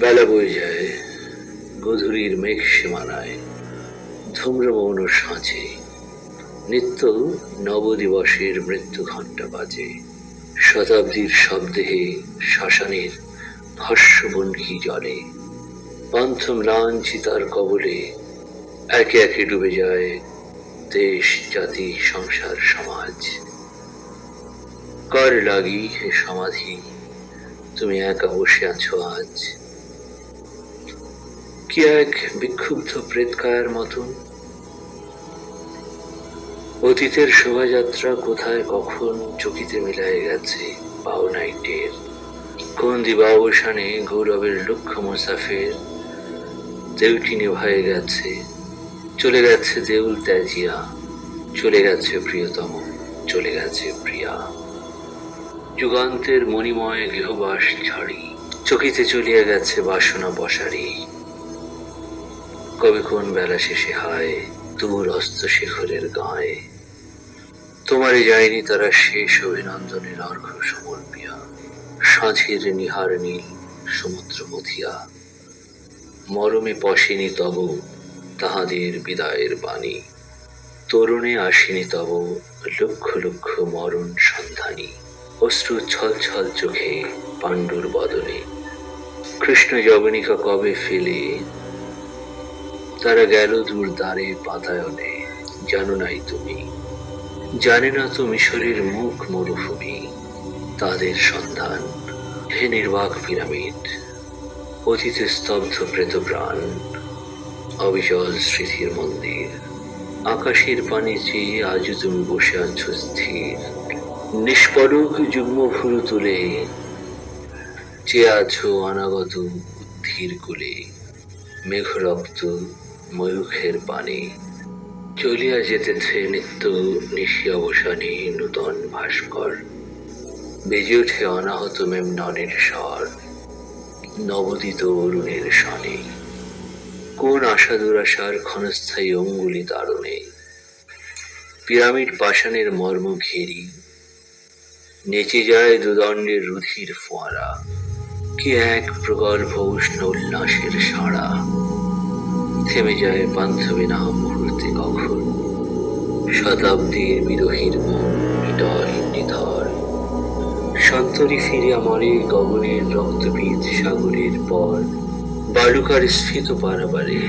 বেলা বয়ে যায়, গধূলির মেঘ সীমানায় ধূম্রমৌন সাঁচে নিত্য নবদিবসের মৃত্যু ঘণ্টা বাজে। শতাব্দীর শব্দেহে শ্মশানের ভস্যবন্হী জলে পান্থ ম্লান চিতার কবলে একে একে ডুবে যায় দেশ, জাতি, সংসার, সমাজ। কর লাগি হে সমাধি, তুমি একা বসে আছো আজ। কি এক বিক্ষুব্ধ প্রেতকায়ার মতন। অতীতের শোভাযাত্রা কোথায় কখন চকিতে মিলায় গেছে পাও নাই টের কোন দিবাবসানে গৌরবের লক্ষ্য মুসাফের? দেউটি নিভায়ে গেছে, চলে গেছে দেউল ত্যাজিয়া, চলে গেছে প্রিয়তম, চলে গেছে প্রিয়া। যুগান্তের মণিময় গৃহবাস ছাড়ি, চকিতে চলিয়া গেছে বাসনা বসারি। কবে কোন বেলা শেষে হায় দূর অস্ত শিখরের গায়ে। তোমারে যায়নি তারা শেষ অভিনন্দনের অর্ঘ সমর্পিয়া সাঁঝের নিহার নীল সমুদ্র মথিয়া। মরমে পশিনি তব তাহাদের বিদায়ের বাণী। তরুণে আসিনি তব লক্ষ লক্ষ মরণ সন্ধানী। অশ্রু ছল ছল চোখে পাণ্ডুর বদনে। কৃষ্ণ যবনিকা কবে ফেলে তারা গেল দূর দ্বারে পাতায়নে। জানো নাই তুমি। জানে না তো মিশরের মুখ, মরুভূমি। তাদের সন্ধান। হে নির্বাক পিরামিড, অতীতে স্তব্ধ প্রেত প্রাণ অবিচল স্মৃতির মন্দির। আকাশের পানে চেয়ে আজও তুমি বসে আছো স্থির। নিষ্পরক যুগ্ম ফুরু তুলে চেয়ে আছো অনাগত উদ্ধির কুলে। মেঘরক্ত ময়ূখের পানে। চলিয়া যেতেছে নিত্য নিশি অবসানে নূতন ভাস্কর। বেজে ওঠে অনাহত মেমননের স্বর, নবদিত অরুণের সনে কোন আশা দুরাশার ক্ষণস্থায়ী অঙ্গুলি তাড়নে পিরামিড পাষাণের মর্ম ঘেরি। নেচে যায় দুদণ্ডের রুধির ফোয়ারা। কি এক প্রগল্ভ উষ্ণ উল্লাসের সাড়া। থেমে যায় বান্ধবী না মুহূর্তে কখন। শতাব্দীর বিরোহীর মন নিধর সন্তরি ফিরিয়া মরে গগনের রক্তপীত সাগরের পর, বালুকার স্ফীত পারাবারে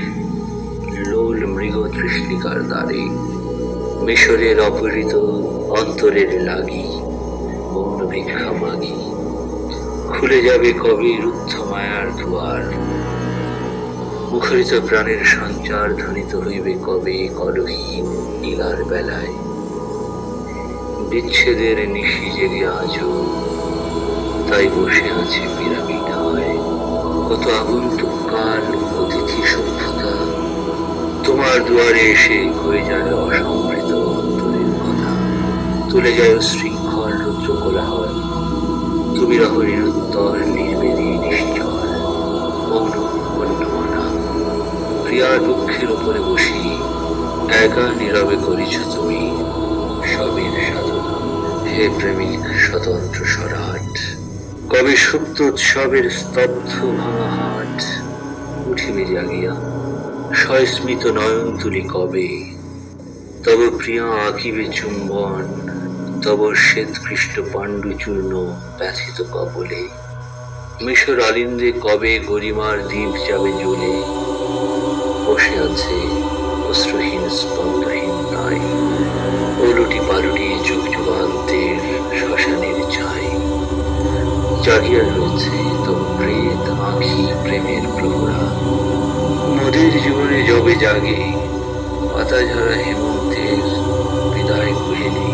লোল মৃগ তৃষ্ণিকার দ্বারে, মিশরের অপহৃত অন্তরের লাগি মৌন ভিক্ষা মাগি। খুলে যাবে কবে রুদ্ধ মায়ার দুয়ার। মুখরিত প্রাণের সঞ্চার ধ্বনিত হইবে কবে কলহীন নীলার বেলায়। বিচ্ছেদের নিশি জেগে আজও তাই বসে আছে পিরামিড হয়। কত আগন্তুক কাল, অতিথি সভ্যতা, তোমার দুয়ারে এসে হয়ে যায় অসম্পৃত অন্তরের কথা। তুলে যায় শৃঙ্খল রুদ্র কোলাহল তুমি রহ নিরুত্তর নির্বেদী নিশ্চল মৌন অন্যমনা প্রিয়ার বক্ষের উপরে বসি। একা নীরবে করিছ তুমি সবের সাধনা হে প্রেমিক স্বতন্ত্র স্বরাট কবে সুপ্ত উৎসবের স্তব্ধ ভাঙা হাট উঠিবে জাগিয়া, সস্মিত নয়ন তুলি কবে? তব প্রিয়া আঁকিবে চুম্বন, তব শ্বেত কৃষ্ট পাণ্ডু চূর্ণ ব্যথিত কবলে। মিশর আলিন্দে কবে গরিমার দ্বীপ যাবে জ্বলে? বসে আছে, অশ্রুহীন, স্পন্দহীন তাই ওলুটি পালুটি যুগ যুগান্তের শ্মশানের ছাই। জাগিয়া রয়েছে তব প্রেত আঁখি প্রেমের প্রহরা। মোদের জীবনে যবে জাগে পাতা ঝরা হেমন্তের বিদায় কহিনি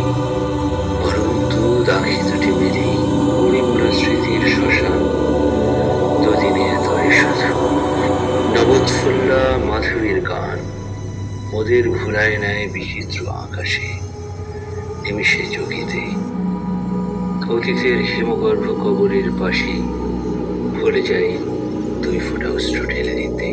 অনন্ত দাখি দুটি মেলি পরিমূল স্মৃতির শ্মশান। নবোৎফুল্লা মাধুরীর গান। ওদের ঘুরায় নেয় বিচিত্র আকাশে। নিমিশে চকিতে অতীতের হিমগর্ভ কবরের পাশে ভুলে যাই দুই ফোঁটা অস্ত্র ঢেলে দিতে।